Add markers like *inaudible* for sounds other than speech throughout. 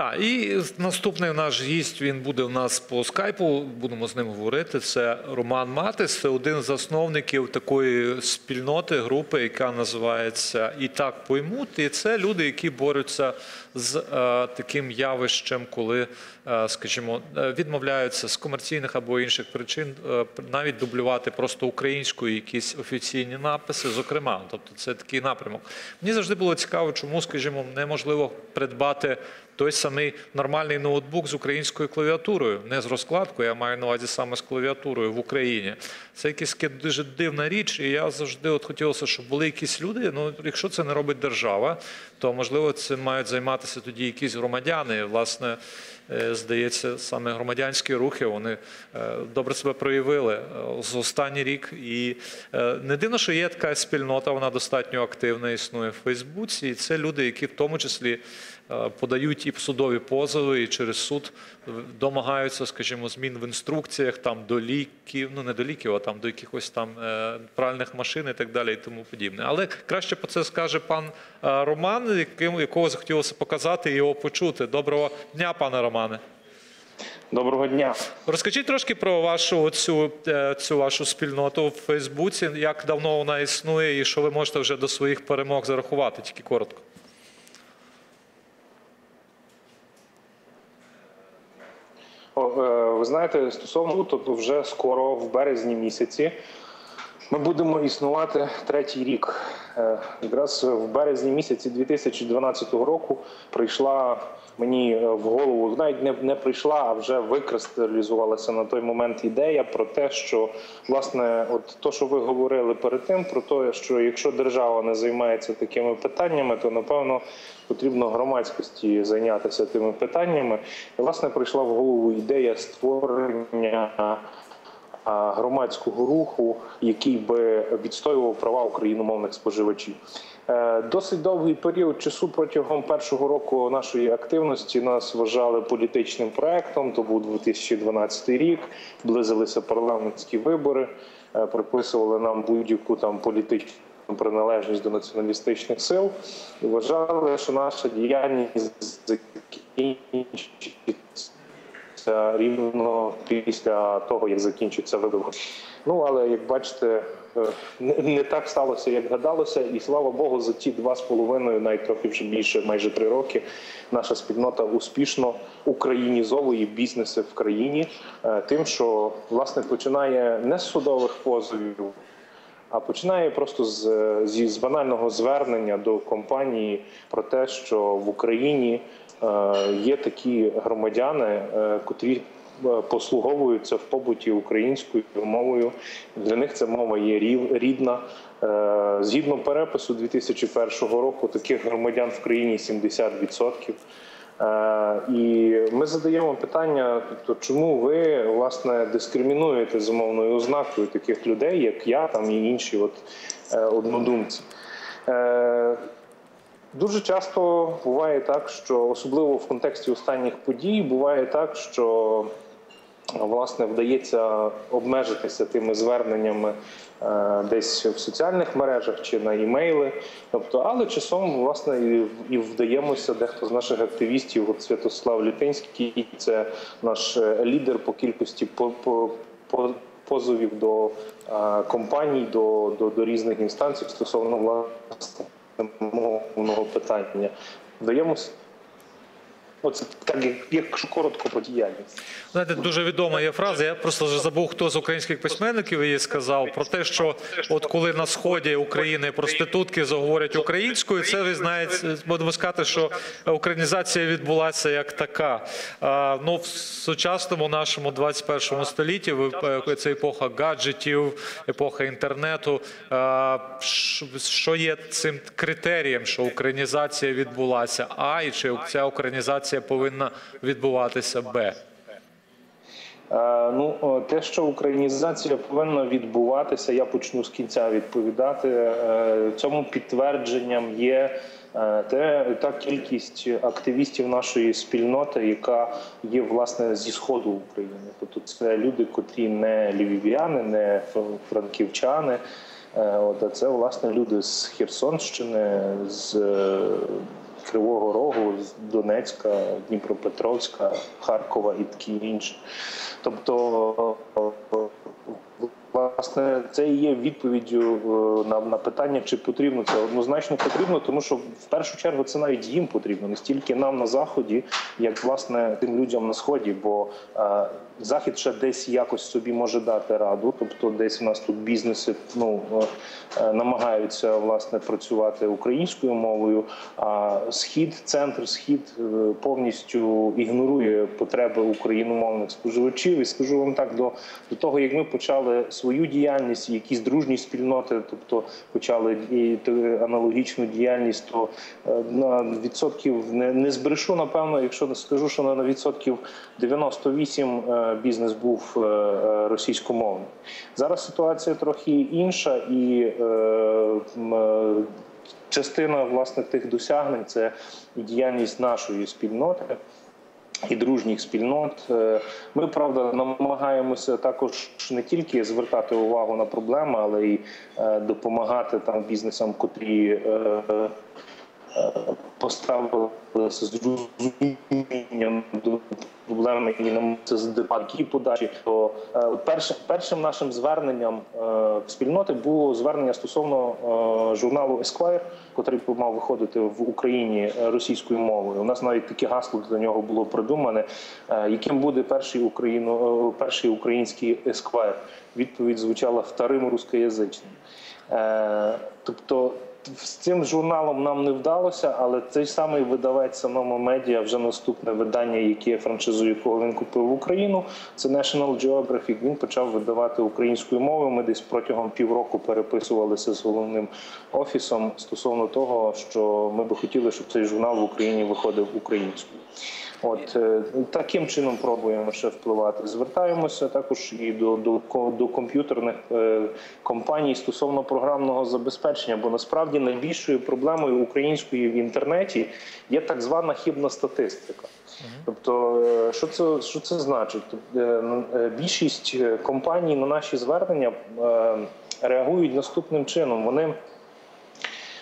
Так, і наступний наш гість він буде у нас по скайпу. Будемо з ним говорити. Це Роман Матис, це один з засновників такої спільноти, групи, яка називається І так поймуть. І це люди, які борються з е, таким явищем, коли, е, скажімо, е, відмовляються з комерційних або інших причин е, навіть дублювати просто українською якісь офіційні написи. Зокрема, тобто це такий напрямок. Мені завжди було цікаво, чому, скажімо, неможливо придбати той самий нормальний ноутбук з українською клавіатурою, не з розкладкою, я маю на увазі саме з клавіатурою в Україні. Це якась дуже дивна річ, і я завжди от хотілося, щоб були якісь люди. Ну, якщо це не робить держава, то можливо цим мають займатися тоді якісь громадяни. Власне, здається, саме громадянські рухи вони е, добре себе проявили е, з останній рік. І е, не дивно, що є така спільнота, вона достатньо активна, існує в Фейсбуці. І це люди, які в тому числі е, подають і судові позови, і через суд домагаються, скажімо, змін в інструкціях там до ліків, ну не до ліків, а там до якихось там е, пральних машин і так далі, і тому подібне. Але краще про це скаже пан е, Роман, яким якого захотілося показати і його почути. Доброго дня, пане Романе. Доброго дня. Розкажіть трошки про вашу цю, е, цю вашу спільноту в Фейсбуці, як давно вона існує, і що ви можете вже до своїх перемог зарахувати, тільки коротко. О, е, ви знаєте, стосовно тобто вже скоро, в березні місяці, ми будемо існувати третій рік. Е, Якраз в березні місяці 2012 року прийшла мені е, в голову, навіть не, не прийшла, а вже викристалізувалася на той момент ідея про те, що власне, от то, що ви говорили перед тим, про те, що якщо держава не займається такими питаннями, то напевно потрібно громадськості зайнятися тими питаннями. І власне прийшла в голову ідея створення громадського руху, який би відстоював права україномовних споживачів. Е, Досить довгий період часу протягом першого року нашої активності нас вважали політичним проектом. То був 2012 рік, близилися парламентські вибори, е, приписували нам будь-яку там політичну приналежність до націоналістичних сил вважали, що наша діяльність закінчиться це рівно після того, як закінчиться вибори. Ну але як бачите, е, не, не так сталося, як гадалося, і слава Богу, за ті два з половиною, навіть трохи вже більше, майже три роки, наша спільнота успішно українізовує бізнеси в країні, е, тим, що власне починає не з судових позовів. А починає просто з, зі з банального звернення до компанії про те, що в Україні е, є такі громадяни, е, котрі е, послуговуються в побуті українською мовою. Для них ця мова є рідна. Згідно перепису 2001 року, таких громадян в країні 70%. Е, І ми задаємо питання: тобто, чому ви власне дискримінуєте з умовною ознакою таких людей, як я там і інші от е, однодумці? Е, Дуже часто буває так, що особливо в контексті останніх подій буває так, що власне вдається обмежитися тими зверненнями е, десь в соціальних мережах чи на імейли. Тобто, але часом власне і, і вдаємося дехто з наших активістів, от Святослав Літинський, це наш е, лідер по кількості по, по, по позовів до е, компаній, до, до, до різних інстанцій стосовно власне мовного питання. Вдаємося. Оце так, як, коротко про діяльність. Знаєте, дуже відома є фраза. Я просто вже забув, хто з українських письменників її сказав про те, що от коли на сході України проститутки заговорять українською, це ви знаєте, будемо сказати, що українізація відбулася як така. А, ну в сучасному нашому 21 столітті, це епоха гаджетів, епоха інтернету. А, що є цим критерієм, що українізація відбулася? А і чи ця українізація повинна відбуватися Б? Е, Ну, те, що українізація повинна відбуватися, я почну з кінця відповідати. Е, Цьому підтвердженням є е, те, та кількість активістів нашої спільноти, яка є власне зі сходу України. Тобто це люди, котрі не львів'яни, не франківчани. Е, От, це власне люди з Херсонщини, з е, Кривого Рогу, з Донецька, Дніпропетровська, Харкова і такі інші. Тобто, власне, це і є відповіддю е, на, на питання, чи потрібно це однозначно потрібно, тому що в першу чергу це навіть їм потрібно, не стільки нам на заході, як власне тим людям на сході. Бо е, захід ще десь якось собі може дати раду, тобто десь у нас тут бізнеси ну е, намагаються власне працювати українською мовою. А схід, центр, схід е, повністю ігнорує потреби україномовних споживачів. І скажу вам так, до, до того як ми почали свою діяльність, якісь дружні спільноти, тобто почали аналогічну діяльність, то е, на відсотків не, не збрешу, напевно, якщо скажу, що на відсотків 98 е, бізнес був е, російськомовний. Зараз ситуація трохи інша, і частина власне тих досягнень це діяльність нашої спільноти. І дружніх спільнот. Е, ми правда намагаємося також не тільки звертати увагу на проблеми, але й е, допомагати там бізнесам, котрі е, поставилися з розумінням до проблеми і намагаються здивати які подачі. То е, першим першим нашим зверненням е, спільноти було звернення стосовно е, журналу Esquire, котрий мав виходити в Україні російською мовою. У нас навіть таке гасло до нього було придумане. Яким буде перший Україно, е, перший український Esquire? Відповідь звучала вторим рускоязичним. Тобто з цим журналом нам не вдалося, але цей самий видавець самому медіа, вже наступне видання, яке франшизу якого він купив в Україну, це National Geographic. Він почав видавати українською мовою. Ми десь протягом півроку переписувалися з головним офісом стосовно того, що ми би хотіли, щоб цей журнал в Україні виходив українською. От е, таким чином пробуємо ще впливати. Звертаємося також і до, до, до комп'ютерних е, компаній стосовно програмного забезпечення, бо насправді найбільшою проблемою української в інтернеті є так звана хібна статистика. Тобто, е, що це що це значить? Більшість компаній на наші звернення реагують наступним чином. Вони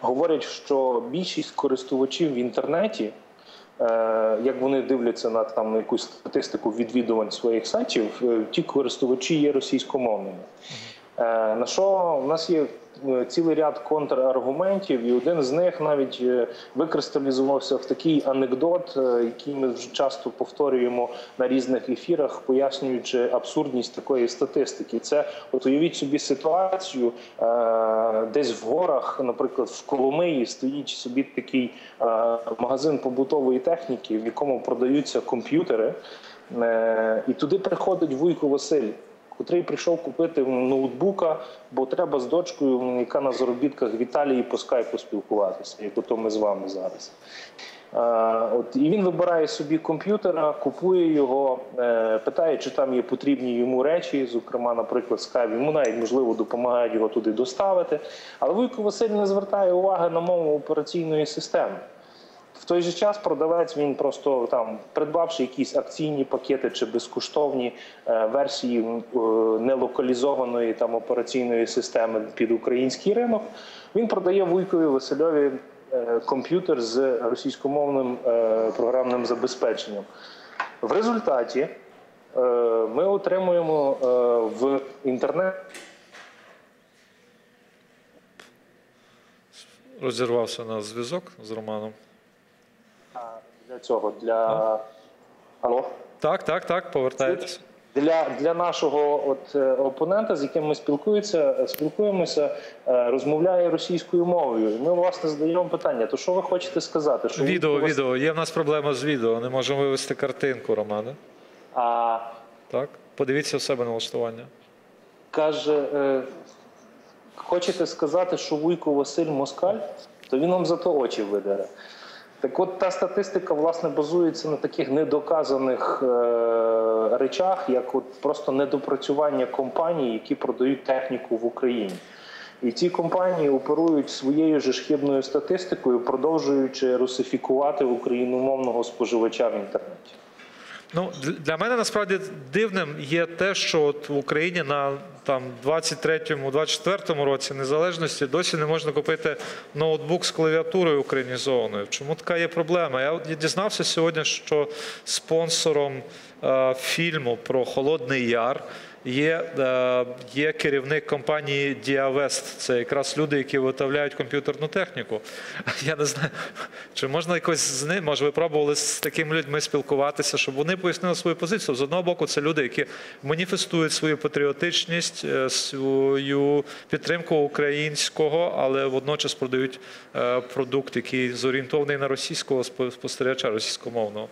говорять, що більшість користувачів в інтернеті. Е, Як вони дивляться на там якусь статистику відвідувань своїх сайтів, е, ті користувачі є російськомовними. Е, На що в нас є е, цілий ряд контраргументів, і один з них навіть е, викристалізувався в такий анекдот, який ми вже часто повторюємо на різних ефірах, пояснюючи абсурдність такої статистики. Це от уявіть собі ситуацію, десь в горах, наприклад, в Коломиї стоїть собі такий магазин побутової техніки, в якому продаються комп'ютери, і туди приходить Вуйко Василь котрий прийшов купити ноутбука, бо треба з дочкою, яка на заробітках в Італії по скайпу спілкуватися, як ото ми з вами зараз. От і він вибирає собі комп'ютера, купує його, е, питає, чи там є потрібні йому речі, зокрема, наприклад, скайп. Йому навіть можливо допомагають його туди доставити. Але Вуйко Василь не звертає уваги на мову операційної системи. В той же час продавець він просто там, придбавши якісь акційні пакети чи безкоштовні е, версії е, нелокалізованої там операційної системи під український ринок, він продає Вуйкові Васильові е, комп'ютер з російськомовним е, програмним забезпеченням. В результаті е, ми отримуємо е, в інтернет. Розірвався наш зв'язок з Романом. Для цього для Алло? Так, так, так, повертайтеся. Для, для нашого от е, опонента, з яким ми спілкуємося, спілкуємося, е, розмовляє російською мовою. І ми власне задаємо питання: то що ви хочете сказати? Що Відео, вас- відео. Є в нас проблема з відео. Не можемо вивести картинку, Романе. А Так? Подивіться у себе налаштування. каже, е, хочете сказати, що Вуйко Василь Москаль, то він вам зато очі видере. Так от та статистика власне базується на таких недоказаних е, речах, як от просто недопрацювання компаній, які продають техніку в Україні. І ці компанії оперують своєю ж хибною статистикою, продовжуючи русифікувати україномовного споживача в інтернеті. Ну, для- мене насправді дивним є те, що от в Україні на там 23-24 році незалежності досі не можна купити ноутбук з клавіатурою українізованою. Чому така є проблема? Я дізнався сьогодні, що спонсором е, фільму про Холодний Яр. Є, е, є керівник компанії Діавест. Це якраз люди, які виготовляють комп'ютерну техніку. *laughs* Я не знаю, чи можна якось з ним, може, ви пробували з такими людьми спілкуватися, щоб вони пояснили свою позицію. З одного боку, це люди, які маніфестують свою патріотичність, е, свою підтримку українського, але водночас продають е, продукт, який зорієнтований на російського спо- спостерігача, російськомовного.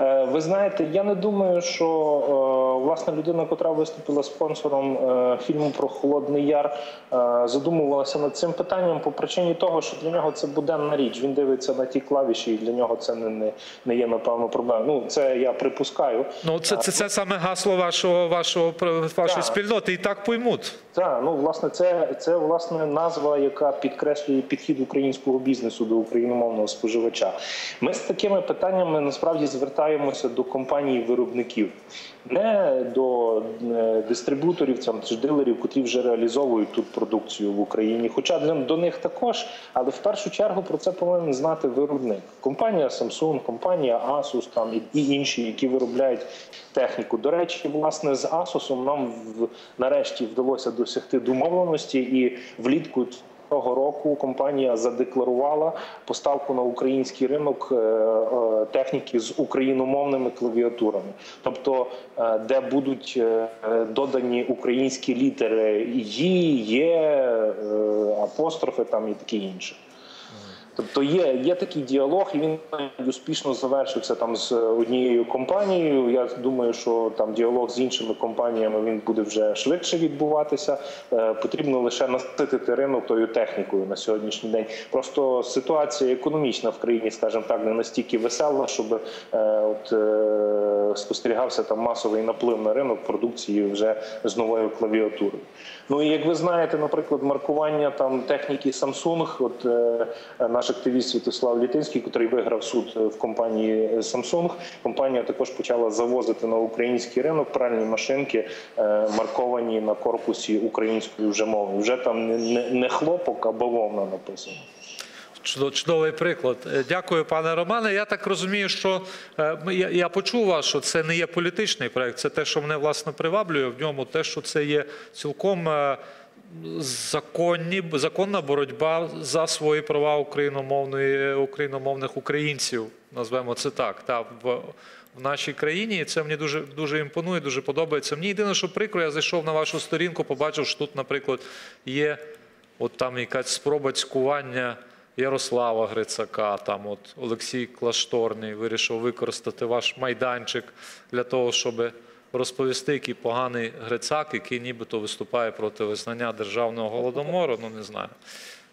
Е, Ви знаєте, я не думаю, що е, власне людина, котра виступила спонсором е, фільму про Холодний Яр, задумувалася над цим питанням по причині того, що для нього це буденна річ. Він дивиться на ті клавіші, і для нього це не, не, не є напевно проблемою. Ну це я припускаю. Ну, це, це, це саме гасло вашого, вашого вашої Так. спільноти, і так поймуть. Так, ну власне, це, це власне назва, яка підкреслює підхід українського бізнесу до україномовного споживача. Ми з такими питаннями насправді звертаємося до компаній-виробників, не до е, дистрибуторів там, чи дилерів, котрі вже реалізовують тут продукцію в Україні. Хоча до них також, але в першу чергу про це повинен знати виробник. Компанія Samsung, компанія Asus там і інші, які виробляють техніку. До речі, власне, з Asus нам в, нарешті вдалося досягти домовленості, і влітку цього року компанія задекларувала поставку на український ринок е, е, техніки з україномовними клавіатурами, тобто е, де будуть додані українські літери «ї», «є», апострофи там і таке інше. Тобто є, є такий діалог, і він успішно завершився там з однією компанією. Я думаю, що там діалог з іншими компаніями він буде вже швидше відбуватися. Е, потрібно лише наситити ринок тою технікою на сьогоднішній день. Просто ситуація економічна в країні, скажімо так, не настільки весела, щоб е, от е, спостерігався там масовий наплив на ринок продукції вже з новою клавіатурою. Ну і як ви знаєте, наприклад, маркування там техніки Samsung, от е, наш активіст Святослав Літинський, який виграв суд е, в компанії Samsung, компанія також почала завозити на український ринок пральні машинки, е, марковані на корпусі українською вже мовою. Вже там не, не, не хлопок, а бавовна написано. Чудо- Чудовий приклад. Е, Дякую, пане Романе. Я так розумію, що е, я, я почув вас, що це не є політичний проект. Це те, що мене власне приваблює в ньому, те, що це є цілком е, законні, законна боротьба за свої права україномовної, україномовних українців. Назвемо це так. Та, в, в нашій країні. І це мені дуже дуже імпонує, дуже подобається. Мені єдине, що прикро, я зайшов на вашу сторінку, побачив, що тут, наприклад, є от там якась спроба цькування. Ярослава Грицака, там от Олексій Клашторний вирішив використати ваш майданчик для того, щоб розповісти, який поганий Грицак, який нібито виступає проти визнання державного голодомору. Ну не знаю.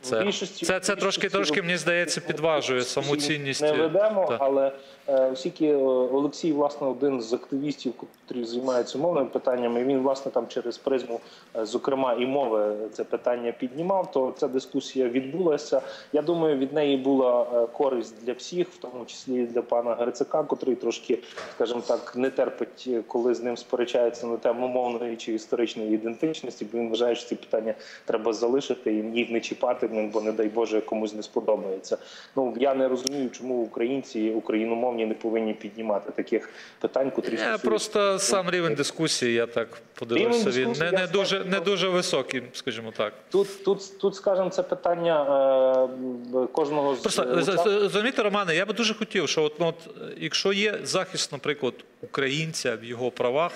Це, більшості- це, це трошки, трошки мені здається, підважує саму цінність. Не ведемо, Так. але е, оскільки е, Олексій, власне, один з активістів, котрі займаються мовними питаннями, він власне там через призму, е, зокрема, і мови це питання піднімав. То ця дискусія відбулася. Я думаю, від неї була е, користь для всіх, в тому числі і для пана Грицака, котрий трошки, скажімо так, не терпить, е, коли з ним сперечаються на тему мовної чи історичної ідентичності, бо він вважає, що ці питання треба залишити і їх не чіпати, ну, бо не дай Боже комусь не сподобається. Ну я не розумію, чому українці україномовні не повинні піднімати таких питань, котрі Я просто сам рівень дискусії, я так подивився. Він не, не дуже не дуже високий, скажімо так. Тут, тут, тут, скажімо, це питання е, кожного з Просто е, з- учасників. з- розумієте, Романе, я би дуже хотів, що от, ну, от, е, якщо є захист, наприклад, українця в його правах,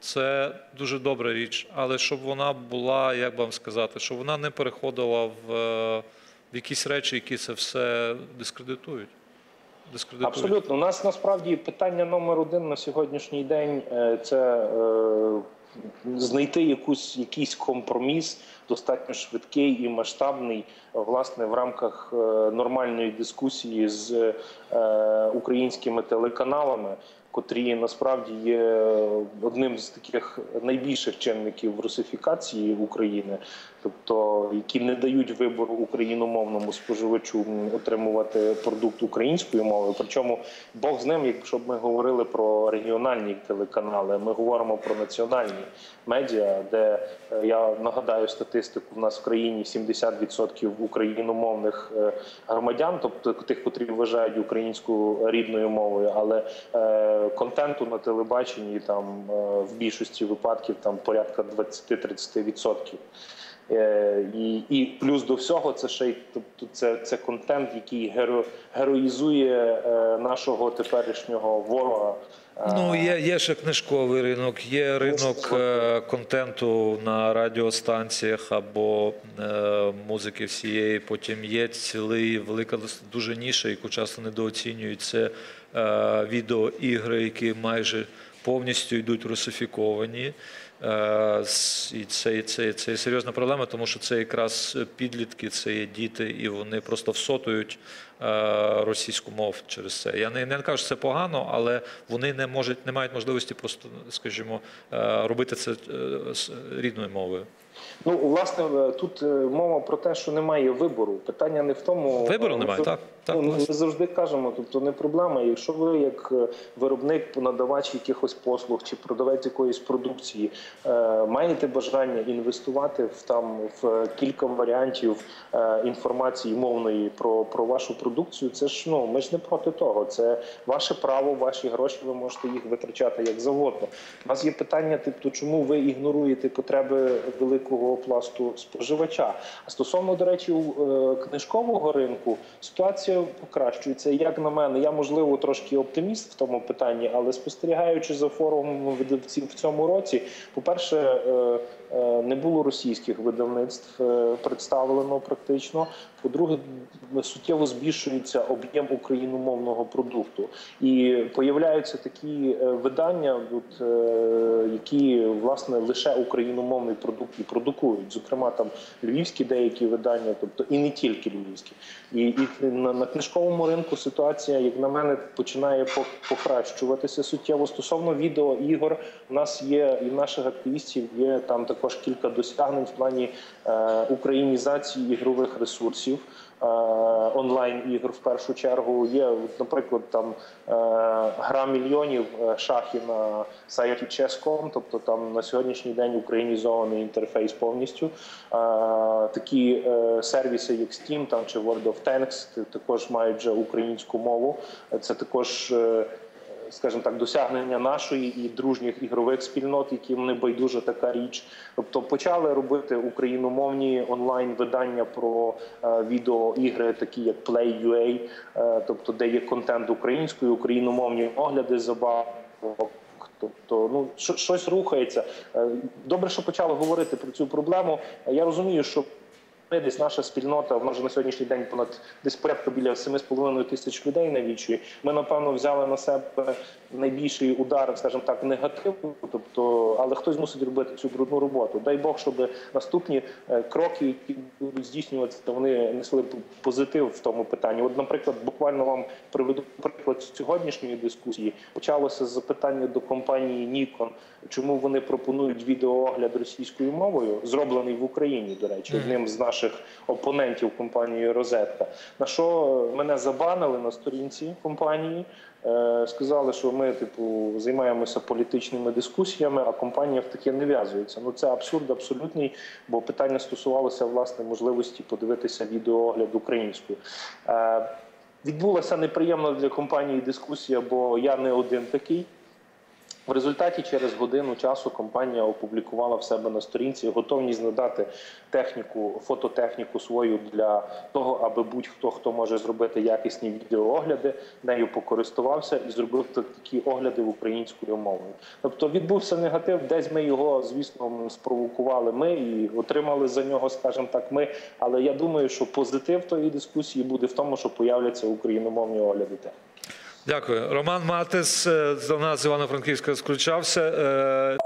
це дуже добра річ, але щоб вона була, як вам сказати, щоб вона не переходила в, е, в якісь речі, які це все дискредитують. дискредитують. Абсолютно, у нас насправді питання номер один на сьогоднішній день е, це е, знайти якусь якийсь компроміс, достатньо швидкий і масштабний, власне, в рамках нормальної дискусії з українськими телеканалами. Котрі насправді є одним з таких найбільших чинників русифікації України, тобто які не дають вибору україномовному споживачу отримувати продукт українською мовою. Причому Бог з ним, якщо б ми говорили про регіональні телеканали, ми говоримо про національні медіа, де е, я нагадаю статистику, в нас в країні 70% україномовних е, громадян, тобто тих, котрі вважають українську рідною мовою, але е, контенту на телебаченні там в більшості випадків там порядка 20-30%. Е, і, і плюс до всього, це ще й тобто це, це контент, який геро, героїзує е, нашого теперішнього ворога. Е, Ну, є, є ще книжковий ринок, є ринок контенту на радіостанціях або е, музики всієї. Потім є цілий велика дуже ніша, яку часто недооцінюють. Це е, відеоігри, які майже повністю йдуть русифіковані. Е, І це, це, це серйозна проблема, тому що це якраз підлітки, це є діти, і вони просто всотують е, російську мову через це. Я не, не кажу, що це погано, але вони не можуть, не мають можливості просто, скажімо, е, робити це рідною мовою. Ну, власне, е, тут е, мова про те, що немає вибору. Питання не в тому. Вибору е, немає, ми- так, так, ну, ми завжди кажемо, тобто не проблема. Якщо ви як виробник, надавач якихось послуг чи продавець якоїсь продукції маєте бажання інвестувати в там в кілька варіантів інформації мовної про, про вашу продукцію, це ж ну ми ж не проти того. Це ваше право, ваші гроші. Ви можете їх витрачати як завгодно. У нас є питання, тобто, чому ви ігноруєте потреби великого пласту споживача? А стосовно, до речі, е, книжкового ринку ситуація покращується. Як на мене, я можливо трошки оптиміст в тому питанні, але спостерігаючи за форумом видавців в цьому році, по-перше, е, е, не було російських видавництв е, представлено практично. По-друге, суттєво збільшується об'єм україномовного продукту, і появляються такі е, видання, е, які власне лише україномовний продукт і продукують. Зокрема, там львівські деякі видання, тобто і не тільки львівські. І, і на, на книжковому ринку ситуація, як на мене, починає покращуватися суттєво. Стосовно відеоігор, у нас є і наших активістів є там також кілька досягнень в плані е, українізації ігрових ресурсів. е, Онлайн ігор в першу чергу є, наприклад, там е, гра мільйонів шахи на сайті Chess.com, тобто там на сьогоднішній день українізований інтерфейс повністю. Такі сервіси, як Steam там чи World of Tanks, також мають вже українську мову. Це також. Скажімо так, досягнення нашої і дружніх ігрових спільнот, яким не байдужа така річ. Тобто почали робити україномовні онлайн видання про е, відеоігри, такі як Play.ua, е, тобто де є контент українською, україномовні огляди забавок. Тобто, ну що- щось рухається. Е, Добре, що почали говорити про цю проблему. Я розумію, що десь наша спільнота, вона вже на сьогоднішній день понад десь порядка біля 7,5 тисяч людей навічує. Ми напевно взяли на себе найбільший удар, скажімо так, негативу. Тобто, але хтось мусить робити цю брудну роботу. Дай Бог, щоб наступні е, кроки, які будуть здійснюватися, вони несли позитив в тому питанні. От, наприклад, буквально вам приведу приклад сьогоднішньої дискусії. Почалося з запитання до компанії Nikon, чому вони пропонують відеоогляд російською мовою, зроблений в Україні, до речі, одним з наших опонентів компанії Розетка. На що мене забанили на сторінці компанії. Е, Сказали, що ми, типу, займаємося політичними дискусіями, а компанія в таке не в'язується. Ну це абсурд абсолютний, бо питання стосувалося власне можливості подивитися відеоогляд українською. Е, Відбулася неприємна для компанії дискусія, бо я не один такий. В результаті через годину часу компанія опублікувала в себе на сторінці готовність надати техніку, фототехніку свою для того, аби будь-хто хто може зробити якісні відеоогляди, нею покористувався і зробив такі огляди в українською мовою. Тобто відбувся негатив, десь ми його, звісно, спровокували ми і отримали за нього, скажімо так, ми. Але я думаю, що позитив тої дискусії буде в тому, що появляться україномовні огляди. техніки. Дякую. Роман Матис е, до нас з Івано-Франківська скручався. Е,